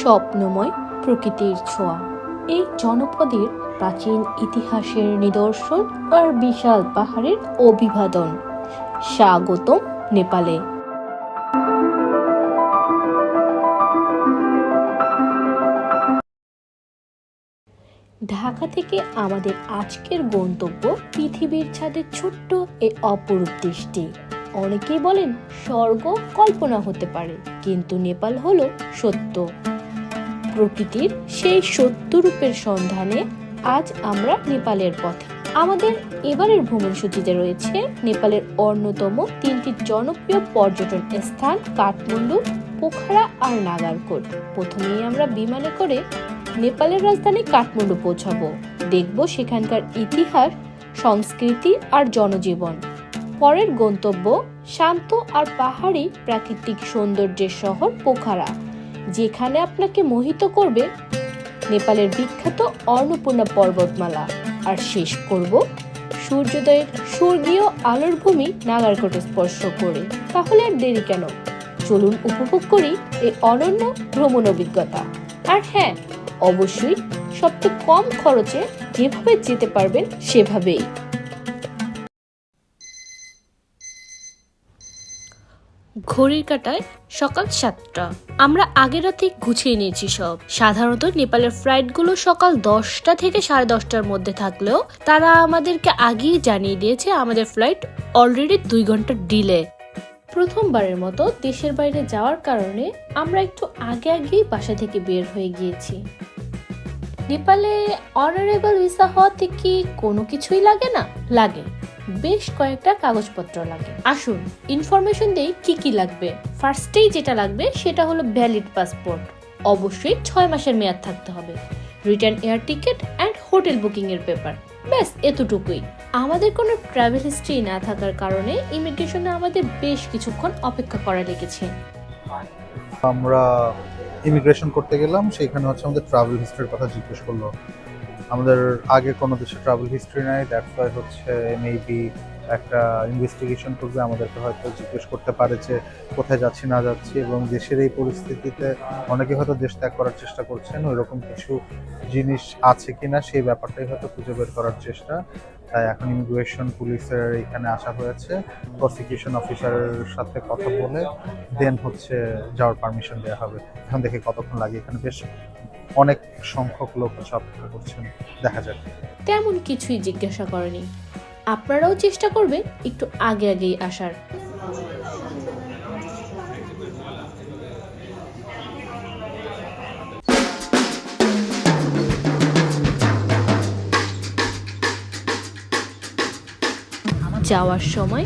স্বপ্নময় প্রকৃতির ছোঁয়া। এই জনপদের প্রাচীন ইতিহাসের নিদর্শন আর বিশাল পাহাড়ের অভিবাদন। স্বাগতম নেপালে। ঢাকা থেকে আমাদের আজকের গন্তব্য পৃথিবীর ছাদের ছোট্ট এ অপরূপ দৃষ্টি। অনেকেই বলেন স্বর্গ কল্পনা হতে পারে, কিন্তু নেপাল হলো সত্য। প্রকৃতির সেই সত্য রূপের সন্ধানে আজ আমরা নেপালের পথে। আমাদের এবারের ভ্রমণ সূচিতে রয়েছে নেপালের অন্যতম তিনটি জনপ্রিয় পর্যটন স্থান কাঠমান্ডু, পোখরা আর নাগারকোট প্রথমেই আমরা বিমানে করে নেপালের রাজধানী কাঠমান্ডু পৌঁছাবো। দেখব সেখানকার ইতিহাস, সংস্কৃতি আর জনজীবন। পরের গন্তব্য শান্ত আর পাহাড়ি প্রাকৃতিক সৌন্দর্যের শহর পোখারা, যেখানে আপনাকে মোহিত করবে নেপালের বিখ্যাত অন্নপূর্ণা পর্বতমালা। আর শেষ করব সূর্যোদয়ের স্বর্গীয় আলোর ভূমি নাগারকোটে স্পর্শ করে। তাহলে আর দেরি কেন? চলুন উপভোগ করি এই অনন্য ভ্রমণ অভিজ্ঞতা। আর হ্যাঁ অবশ্যই সবচেয়ে কম খরচে যেভাবে যেতে পারবেন সেভাবেই। ঘড়ির কাটায় সকাল সাতটা। আমরা আগের রাতে গুছিয়ে নিয়েছি সব। সাধারণত নেপালের ফ্লাইটগুলো সকাল দশটা থেকে সাড়ে দশটার মধ্যে থাকলেও তারা আমাদেরকে আগেই জানিয়ে দিয়েছে আমাদের ফ্লাইট অলরেডি দুই ঘণ্টা ডিলে। প্রথমবারের মতো দেশের বাইরে যাওয়ার কারণে আমরা একটু আগে আগেই বাসা থেকে বের হয়ে গিয়েছি। নেপালে অনারেবল ভিসা হওয়াতে কি কোনো কিছুই লাগে না? লাগে। বেশ কয়েকটা কাগজপত্র লাগে। আসুন ইনফরমেশন দেই কি কি লাগবে। ফার্স্টেই যেটা লাগবে, সেটা হলো ভ্যালিড পাসপোর্ট অবশ্যই ছয় মাসের মেয়াদ থাকতে হবে। Return air ticket and hotel booking এর পেপার ব্যাস, এতটুকুই। আমাদের কোনো ট্রাভেল হিস্ট্রি না থাকার কারণে ইমিগ্রেশনে আমাদের বেশ কিছুক্ষণ অপেক্ষা করা লেগেছে। আমরা ইমিগ্রেশন করতে গেলাম সেখানে হচ্ছে আমাদের ট্রাভেল হিস্ট্রির কথা জিজ্ঞেস করল। আমাদের আগে কোনো দেশে ট্রাভেল হিস্ট্রি নাই দ্যাটস ওয়াই হচ্ছে মেবি একটা ইনভেস্টিগেশন করবে, আমাদেরকে হয়তো জিজ্ঞেস করতে পারে যে কোথায় যাচ্ছি, না যাচ্ছি, এবং দেশের এই পরিস্থিতিতে অনেকে হয়তো দেশ ত্যাগ করার চেষ্টা করছেন, ওইরকম কিছু জিনিস আছে কিনা সেই ব্যাপারটাই হয়তো খুঁজে বের করার চেষ্টা। তাই এখন ইমিগ্রেশন পুলিশের এখানে আসা হয়েছে প্রসিকিউশন অফিসারের সাথে কথা বলে দেন হচ্ছে যাওয়ার পারমিশন দেওয়া হবে। এখন দেখে কতক্ষণ লাগে এখানে, বেশ অনেক সংখ্যক লোক হচ্ছে অপেক্ষা করছেন, দেখা যাক। তেমন কিছুই জিজ্ঞাসা করেনি। আপনারাও চেষ্টা করবেন একটু আগে আগেই আসার। যাওয়ার সময়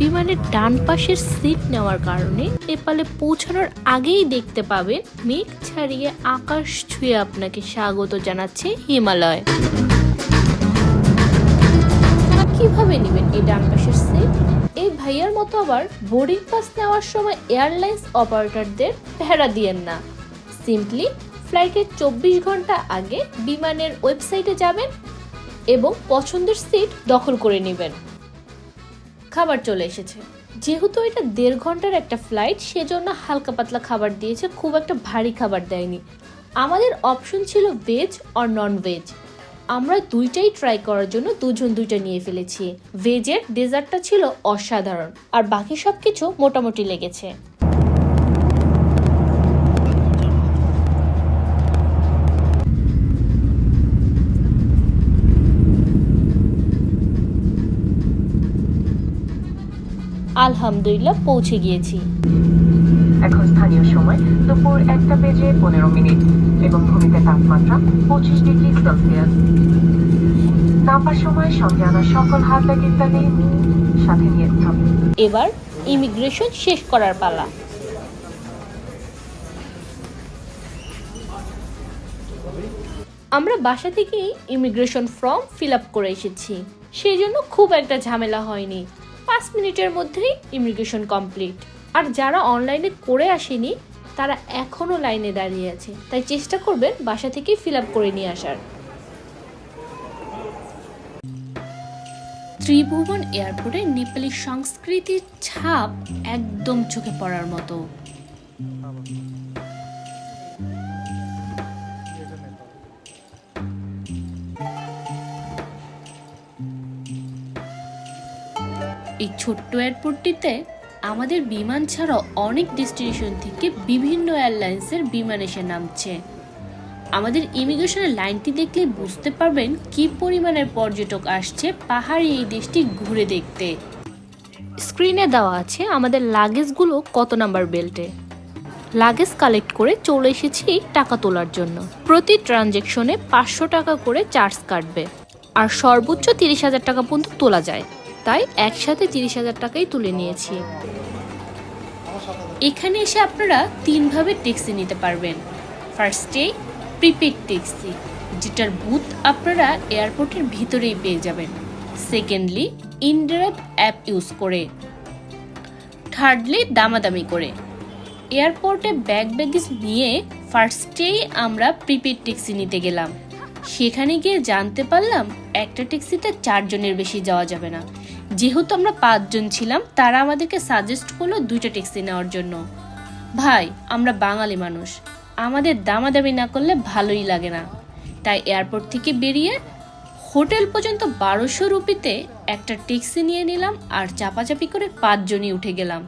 বিমানের ডান পাশের সিট নেওয়ার কারণে নেপালে পৌঁছানোর আগেই দেখতে পাবেন মেঘ ছাড়িয়ে আকাশ ছুঁয়ে আপনাকে স্বাগত জানাচ্ছে হিমালয়। কীভাবে নেবেন এই ডান পাশের সিট এই ভাইয়ার মতো আবার বোর্ডিং পাস নেওয়ার সময় এয়ারলাইন্স অপারেটরদের পেহারা দিয়েন না। সিম্পলি ফ্লাইটের চব্বিশ ঘণ্টা আগে বিমানের ওয়েবসাইটে যাবেন এবং পছন্দের সিট দখল করে নেবেন। খাবার চলে এসেছে। যেহেতু এটা দেড় ঘণ্টার একটা ফ্লাইট সেজন্য হালকা পাতলা খাবার দিয়েছে, খুব একটা ভারী খাবার দেয়নি। আমাদের অপশন ছিল ভেজ আর নন ভেজ আমরা দুইটাই ট্রাই করার জন্য দুজন দুইটা নিয়ে ফেলেছি। ভেজের ডেজার্টটা ছিল অসাধারণ, আর বাকি সব কিছু মোটামুটি লেগেছে। আলহামদুলিল্লাহ পৌঁছে গিয়েছি। এখন স্থানীয় সময় দুপুর একটা বেজে পনেরো মিনিট এবং ভূমিতে তাপমাত্রা পঁচিশ ডিগ্রি সেলসিয়াস। নামার সময় সঙ্গে আনা সকল হাত ব্যাগ ইত্যাদি সাথে নিয়ে এবার ইমিগ্রেশন শেষ করার পালা। আমরা বাসা থেকেই ইমিগ্রেশন ফর্ম ফিল আপ করে এসেছি। সেই জন্য খুব একটা ঝামেলা হয়নি। পাঁচ মিনিটের মধ্যেই ইমিগ্রেশন কমপ্লিট। আর যারা অনলাইনে করে আসেনি, তারা এখনও লাইনে দাঁড়িয়ে আছে। তাই চেষ্টা করবেন বাসা থেকেই ফিল আপ করে নিয়ে আসার। ত্রিভুবন এয়ারপোর্টে নেপালি সংস্কৃতির ছাপ একদম চোখে পড়ার মতো। এই ছোট্ট এয়ারপোর্টটিতে আমাদের বিমান ছাড়াও অনেক ডেস্টিনেশন থেকে বিভিন্ন এয়ারলাইন্সের বিমান এসে নামছে। আমাদের ইমিগ্রেশনের লাইনটি দেখলে বুঝতে পারবেন কি পরিমাণের পর্যটক আসছে পাহাড়ি এই দেশটি ঘুরে দেখতে। স্ক্রিনে দেওয়া আছে আমাদের লাগেজগুলো কত নাম্বার বেল্টে লাগেজ কালেক্ট করে চলে এসেছি টাকা তোলার জন্য। প্রতি ট্রানজেকশনে পাঁচশো টাকা করে চার্জ কাটবে। আর সর্বোচ্চ তিরিশ হাজার টাকা পর্যন্ত তোলা যায়। তাই একসাথে তিরিশ হাজার টাকাই তুলে নিয়েছি। এখানে এসে আপনারা তিনভাবে ট্যাক্সি নিতে পারবেন। ফার্স্টে প্রিপেড ট্যাক্সি, যেটার বুথ আপনারা এয়ারপোর্টের ভিতরেই পেয়ে যাবেন। সেকেন্ডলি ইনডাইরেক্ট অ্যাপ ইউজ করে। থার্ডলি দামাদামি করে। এয়ারপোর্টে ব্যাগ ব্যাগেজ নিয়ে ফার্স্টেই আমরা প্রিপেড ট্যাক্সি নিতে গেলাম। সেখানে গিয়ে জানতে পারলাম একটা ট্যাক্সিতে চারজনের বেশি যাওয়া যাবে না। যেহেতু আমরা পাঁচজন ছিলাম, তারা আমাদেরকে সাজেস্ট করল দুইটা ট্যাক্সি নেওয়ার জন্য। ভাই, আমরা বাঙালি মানুষ। আমাদের দামাদামি না করলে ভালোই লাগে না। তাই এয়ারপোর্ট থেকে বেরিয়ে হোটেল পর্যন্ত বারোশো রুপিতে একটা ট্যাক্সি নিয়ে নিলাম আর চাপাচাপি করে পাঁচজনই উঠে গেলাম।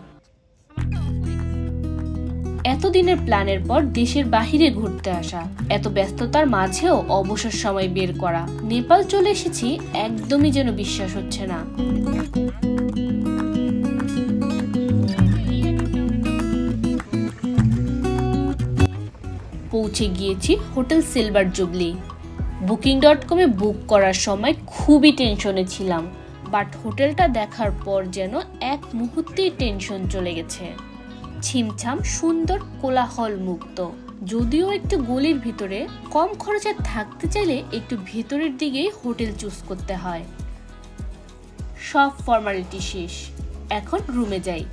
এতদিনের প্ল্যানের পর দেশের বাহিরে ঘুরতে আসা, এত ব্যস্ততার মাঝেও অবসর সময় বের করা। নেপাল চলে এসেছি, একদমই যেন বিশ্বাস হচ্ছে না। পৌঁছে গিয়েছি hotel silver jubilee. Booking dot কমে বুক করার সময় খুবই টেনশনে ছিলাম, বাট হোটেলটা দেখার পর যেন এক মুহূর্তেই টেনশন চলে গেছে। ছিমছাম সুন্দর কোলাহল মুক্ত যদিও একটু গলির ভিতরে, কম খরচে থাকতে চাইলে একটু ভেতরের দিকেই হোটেল চুজ করতে হয়। সব ফর্মালিটি শেষ। এখন রুমে যাই।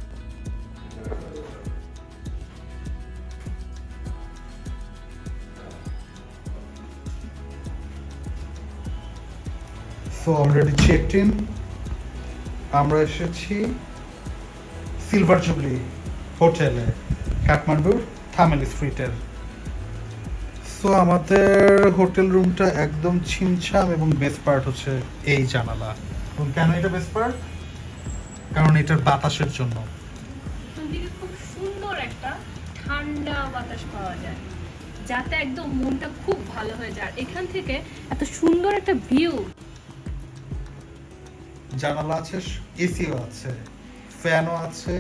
আমরা এসেছি সিলভার জুবলি হোটেলে কাঠমান্ডুর থামেলি স্ট্রিটের। সো আমাদের হোটেল রুমটা একদম ছিমছাম এবং বেস্ট পার্ট হচ্ছে এই জানালা। এবং কেন এটা বেস্ট পার্ট কারণ এটার বাতাসের জন্য। খুব সুন্দর একটা ঠান্ডা বাতাস পাওয়া যায় যাতে একদম মনটা খুব ভালো হয়ে যায়। এখান থেকে এত সুন্দর একটা ভিউ জানালা আছে এসিও আছে। ফ্যানও আছে,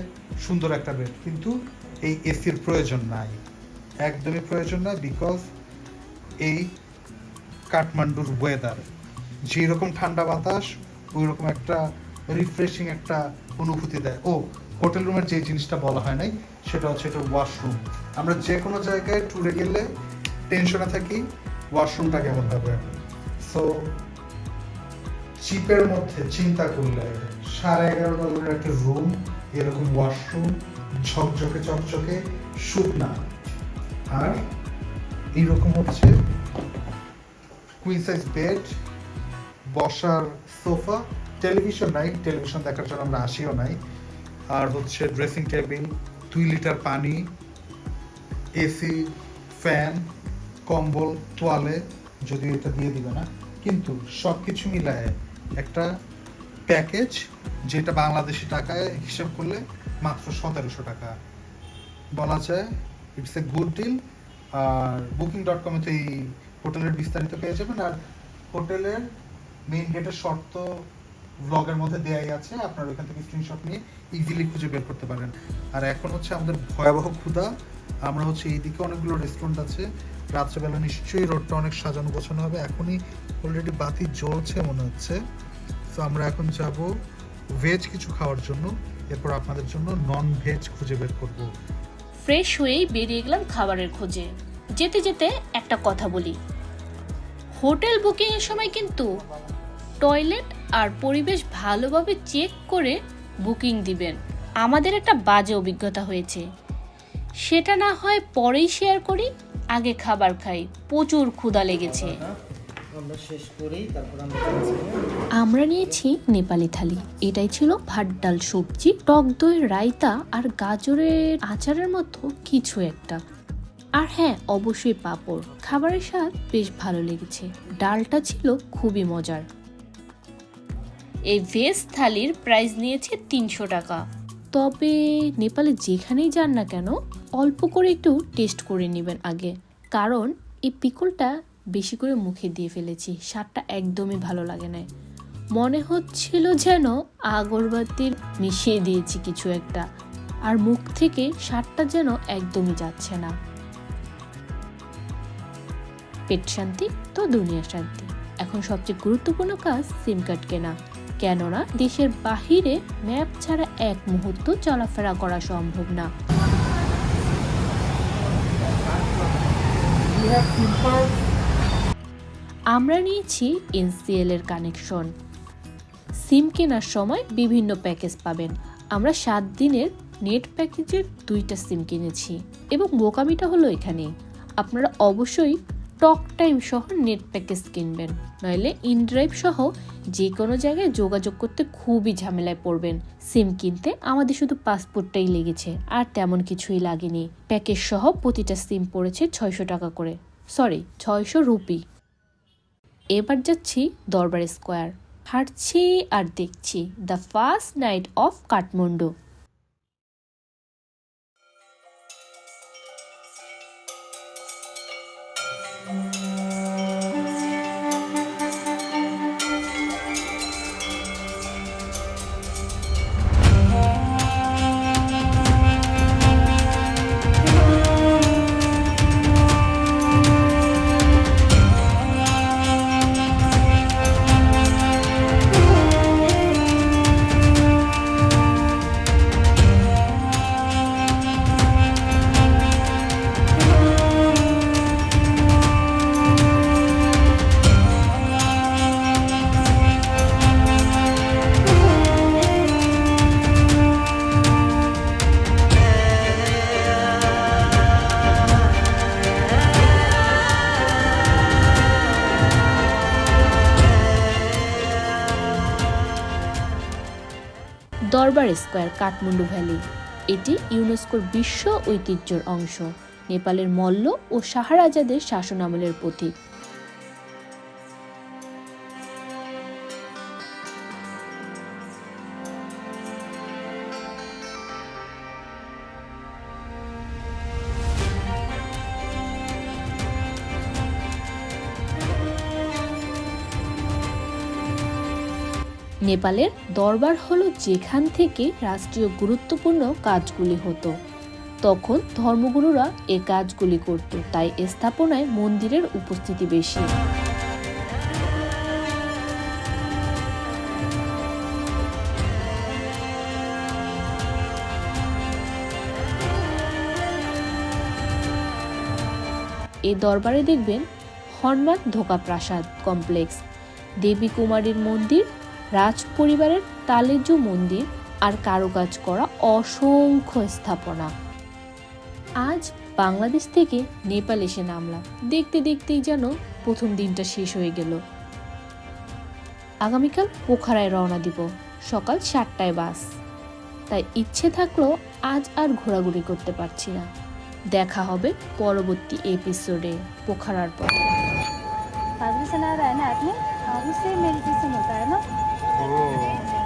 সুন্দর একটা বেড কিন্তু এই এসির প্রয়োজন নাই। একদমই প্রয়োজন নাই বিকজ এই কাঠমান্ডুর ওয়েদার যেই রকম ঠান্ডা বাতাস ওই রকম একটা রিফ্রেশিং একটা অনুভূতি দেয়। ও হোটেল রুমের যে জিনিসটা বলা হয় নাই, সেটা হচ্ছে এটা ওয়াশরুম আমরা যে কোনো জায়গায় ট্যুরে গেলে টেনশনে থাকি ওয়াশরুমটা কেমন হবে? সো চিপের মধ্যে চিন্তা করলে সাড়ে এগারো ডলারের একটা রুম এরকম ওয়াশরুম ঝকঝকে, চকচকে, শুকনা। আর এইরকম হচ্ছে কুইন সাইজ বেড বসার সোফা টেলিভিশন নাই টেলিভিশন দেখার জন্য আমরা আসিও নাই। আর হচ্ছে ড্রেসিং টেবিল দুই লিটার পানি এসি ফ্যান কম্বল, তোয়ালে, যদিও এটা দিয়ে দিবে না। কিন্তু সব কিছু মিলায় একটা প্যাকেজ যেটা বাংলাদেশি টাকায় হিসাব করলে মাত্র সতেরোশো টাকা। বলা যায় ইটস এ গুড ডিল আর বুকিং ডট কমে তো এই হোটেলের বিস্তারিত পেয়ে যাবেন। আর হোটেলের মেইন গেটের শর্ত ব্লগের মধ্যে দেয়াই আছে, আপনার ওইখান থেকে স্ক্রিনশট নিয়ে ইজিলি খুঁজে বের করতে পারেন। আর এখন হচ্ছে আমাদের ভয়াবহ ক্ষুধা, আমরা হচ্ছে এইদিকে অনেকগুলো রেস্টুরেন্ট আছে, রাত্রেবেলা নিশ্চয়ই রোডটা অনেক সাজানো গোছানো হবে। এখনই অলরেডি বাতি জ্বলছে মনে হচ্ছে। তো আমরা এখন যাব ভেজ কিছু খাওয়ার জন্য, এরপর আপনাদের জন্য নন ভেজ খুঁজে বের করব। ফ্রেশ হয়েই বেরিয়ে গেলাম খাবারের খোঁজে। যেতে যেতে একটা কথা বলি। হোটেল বুকিং এর সময় কিন্তু টয়লেট আর পরিবেশ ভালোভাবে চেক করে বুকিং দিবেন। আমাদের একটা বাজে অভিজ্ঞতা হয়েছে। সেটা না হয় পরেই শেয়ার করি, আগে খাবার খাই। প্রচুর ক্ষুধা লেগেছে। আমরা আমরা নিয়েছি নেপালি থালি। এটাই ছিল ভাত, ডাল, সবজি, টক দই, রায়তা আর গাজরের আচারের মতো কিছু একটা। আর হ্যাঁ অবশ্যই পাঁপড়। খাবারের স্বাদ বেশ ভালো লেগেছে। ডালটা ছিল খুবই মজার। এই ভেজ থালির প্রাইস নিয়েছে তিনশো টাকা। তবে নেপালে যেখানেই যান না কেন, অল্প করে একটু টেস্ট করে নেবেন আগে। কারণ এই পিকলটা বেশি করে মুখে দিয়ে ফেলেছি। স্বাদটা একদমই ভালো লাগে না মনে হচ্ছিল যেন আগরবাতির মিশিয়ে দিয়েছি কিছু একটা, আর মুখ থেকে স্বাদটা যেন একদমই যাচ্ছে না। পেট শান্তি তো দুনিয়া শান্তি। এখন সবচেয়ে গুরুত্বপূর্ণ কাজ সিম কার্ড কেনা। কেননা দেশের বাহিরে ম্যাপ ছাড়া এক মুহূর্ত চলাফেরা করা সম্ভব না। আমরা নিয়েছি এনসিএল এর কানেকশন। সিম কেনার সময় বিভিন্ন প্যাকেজ পাবেন। আমরা সাত দিনের নেট প্যাকেজের দুইটা সিম কিনেছি এবং বোকামিটা হলো এখানে। আপনারা অবশ্যই টক টাইম সহ নেট প্যাকেজ কিনবেন, নইলে ইনড্রাইভ সহ যে কোনো জায়গায় যোগাযোগ করতে খুবই ঝামেলায় পড়বেন। সিম কিনতে আমাদের শুধু পাসপোর্টটাই লেগেছে, আর তেমন কিছুই লাগেনি। প্যাকেজ সহ প্রতিটা সিম পড়েছে ছয়শো টাকা করে, সরি, ছয়শো রুপি। এবার যাচ্ছি দরবার স্কোয়ার। হাঁটছি আর দেখছি the first night of Kathmandu square Kathmandu valley. এটি ইউনেস্কোর বিশ্ব ঐতিহ্যর অংশ। নেপালের মল্ল ও শাহরাজাদের শাসনামলের প্রতীক। নেপালের দরবার হলো যেখান থেকে রাষ্ট্রীয় গুরুত্বপূর্ণ কাজগুলি হতো। তখন ধর্মগুরুরা এ কাজগুলি করত, তাই স্থাপনায় মন্দিরের উপস্থিতি বেশি। এই দরবারে দেখবেন হনুমান ধোকা প্রাসাদ কমপ্লেক্স, দেবী কুমারীর মন্দির রাজ পরিবারের তালেজ মন্দির আর কারুকাজ করা অসংখ্য স্থাপনা। আজ বাংলাদেশ থেকে নেপাল এসে নামলাম। দেখতে দেখতেই যেন প্রথম দিনটা শেষ হয়ে গেল। আগামীকাল পোখারায় রওনা দিব। সকাল সাতটায় বাস। তাই ইচ্ছে থাকলেও আজ আর ঘোরাঘুরি করতে পারছি না। দেখা হবে পরবর্তী এপিসোডে পোখারার পর। আপনি করবো